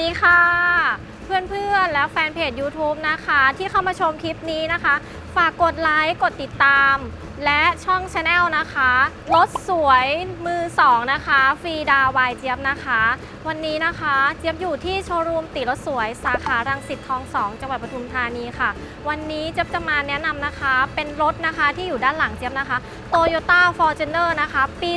ดีค่ะ เพื่อนๆ และแฟนเพจ YouTube นะคะ ที่เข้ามาชมคลิปนี้นะคะ ฝากกดไลค์ กดติดตาม และช่อง Channel นะคะ รถสวยมือ2นะคะ ฟรีดาวายเจี๊ยบนะคะ วันนี้นะคะ เจี๊ยบอยู่ที่โชว์รูมติรถสวย สาขารังสิตคลอง2จังหวัดปทุมธานีค่ะ วันนี้เจี๊ยบจะมาแนะนำนะคะ เป็นรถนะคะที่อยู่ด้านหลังเจี๊ยบนะคะ Toyota Fortuner นะคะ ปี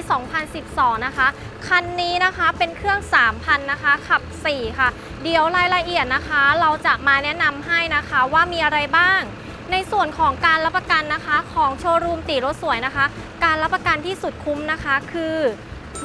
2012 นะคะ คันนี้นะคะเป็นเครื่อง 3,000 นะคะ ขับ 4 ค่ะ เดี๋ยวรายละเอียดนะคะ เราจะมาแนะนำให้นะคะว่ามีอะไรบ้าง ในส่วนของการรับประกันนะคะของโชว์รูมตีรถสวยนะคะ การรับประกันที่สุดคุ้มนะคะคือ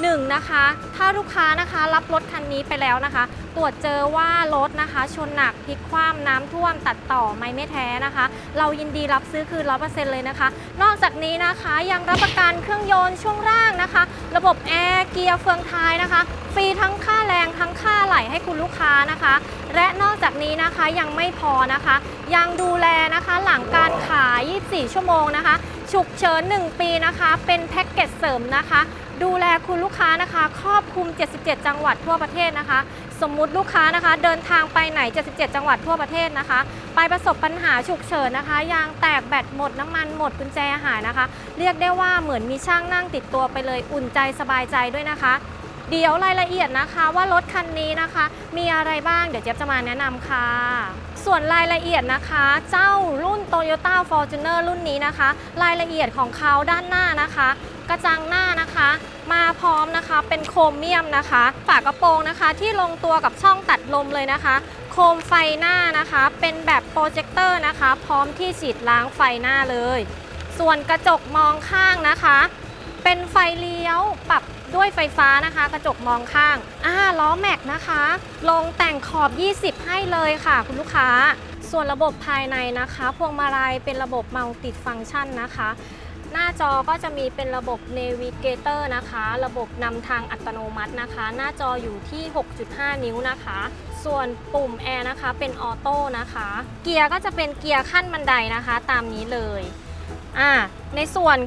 1. นะคะถ้าลูกค้านะคะรับรถคันนี้ไปแล้วนะคะ ตรวจเจอว่ารถนะคะ ชนหนักพลิกคว่ำน้ำท่วมตัดต่อไม่ไม่แท้นะคะ เรายินดีรับซื้อคืนร้อเลยนะคะ นอกจากนี้นะคะยังรับประกันเครื่องยนต์ช่วงล่างนะคะ ระบบแอร์เกียร์เฟืองท้ายนะคะ ฟรีทั้งค่า งทั้งค่าไหลให้คุณลูกค้านะคะ และนอกจากนี้นะคะยังไม่พอนะคะ ยังดูแลนะคะหลังการขาย 24 ชั่วโมงนะคะ ฉุกเฉิน 1 ปีนะคะ เป็นแพ็กเกจเสริมนะคะ ดูแลคุณลูกค้านะคะ ครอบคลุม 77 จังหวัดทั่วประเทศนะคะ สมมุติลูกค้านะคะ เดินทางไปไหน 77 จังหวัดทั่วประเทศนะคะ ไปประสบปัญหาฉุกเฉินนะคะ ยางแตกแบตหมดน้ำมันหมดกุญแจหายนะคะ เรียกได้ว่าเหมือนมีช่างนั่งติดตัวไปเลยอุ่นใจสบายใจด้วยนะคะ เดี๋ยวรายละเอียดนะคะว่ารถคันนี้นะคะ มีอะไรบ้างเดี๋ยวเจี๊ยบจะมาแนะนำค่ะ ส่วนรายละเอียดนะคะ เจ้ารุ่น Toyota Fortuner รุ่นนี้นะคะ รายละเอียดของเขาด้านหน้านะคะ กระจังหน้านะคะ มาพร้อมนะคะเป็นโครเมียมนะคะ ฝากระโปรงนะคะ ที่ลงตัวกับช่องตัดลมเลยนะคะ โคมไฟหน้านะคะ เป็นแบบโปรเจคเตอร์นะคะ พร้อมที่ฉีดล้างไฟหน้าเลย ส่วนกระจกมองข้างนะคะ เป็นไฟเลี้ยวปรับ ด้วยไฟฟ้านะคะ กระจกมองข้างอ่าล้อแม็กนะคะ ลงแต่งขอบ 20 ให้เลยค่ะ คุณลูกค้า ส่วนระบบภายในนะคะ พวงมาลัยเป็นระบบมัลติฟังชันนะคะ หน้าจอก็จะมีเป็นระบบ Navigator นะคะ ระบบนำทางอัตโนมัตินะคะ หน้าจออยู่ที่ 6.5 นิ้วนะคะ ส่วนปุ่มแอร์นะคะเป็นออโต้นะคะ เกียร์ก็จะเป็นเกียร์ขั้นบันไดนะคะ ตามนี้เลยอ่าในส่วน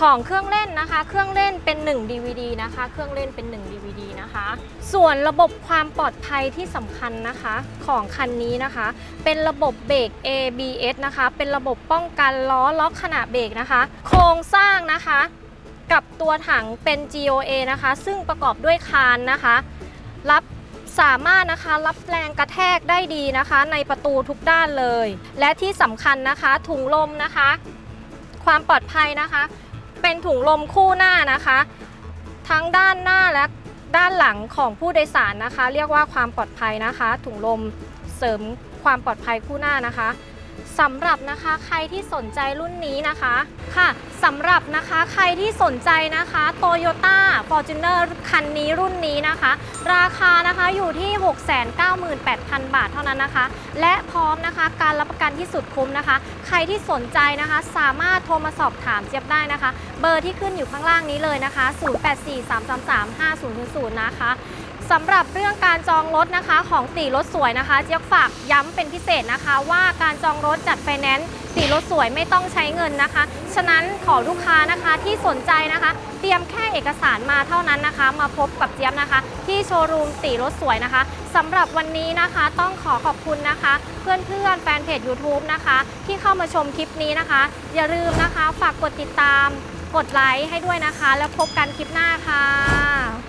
ของเครื่องเล่นนะคะ เครื่องเล่นเป็น 1 DVD นะคะ เครื่องเล่นเป็น 1 DVD นะคะ ส่วนระบบความปลอดภัยที่สำคัญนะคะของคันนี้นะคะ เป็นระบบเบรก ABS นะคะ เป็นระบบป้องกันล้อล็อกขณะเบรกนะคะ โครงสร้างนะคะ กับตัวถังเป็น GOA นะคะ ซึ่งประกอบด้วยคานนะคะ รับสามารถนะคะรับแรงกระแทกได้ดีนะคะ ในประตูทุกด้านเลย และที่สำคัญนะคะถุงลมนะคะ ความปลอดภัยนะคะ เป็นถุงลมคู่หน้านะคะ ทั้งด้านหน้าและด้านหลังของผู้โดยสารนะคะ เรียกว่าความปลอดภัยนะคะ ถุงลมเสริมความปลอดภัยคู่หน้านะคะ สำหรับนะคะใครที่สนใจรุ่นนี้นะคะค่ะสำหรับนะคะใครที่สนใจนะคะ Toyota Fortuner คันนี้รุ่นนี้นะคะ ราคานะคะอยู่ที่ 698,000 บาทเท่านั้นนะคะ และพร้อมนะคะการรับประกันที่สุดคุ้มนะคะ ใครที่สนใจนะคะ สามารถโทรมาสอบถามเจี๊ยบได้นะคะ เบอร์ที่ขึ้นอยู่ข้างล่างนี้เลยนะคะ 0843335000 นะคะ สำหรับเรื่องการจองรถนะคะของตีรถสวยนะคะเจี๊ยบฝากย้ำเป็นพิเศษนะคะ ว่าการจองรถจัดไฟแนนซ์ตีรถสวยไม่ต้องใช้เงินนะคะ ฉะนั้นขอลูกค้านะคะที่สนใจนะคะ เตรียมแค่เอกสารมาเท่านั้นนะคะ มาพบกับเจี๊ยบนะคะ ที่โชว์รูมตีรถสวยนะคะสำหรับวันนี้นะคะต้องขอขอบคุณนะคะ เพื่อนๆแฟนเพจ YouTube นะคะ ที่เข้ามาชมคลิปนี้นะคะ อย่าลืมนะคะ ฝากกดติดตาม กดไลค์ให้ด้วยนะคะ แล้วพบกันคลิปหน้าค่ะ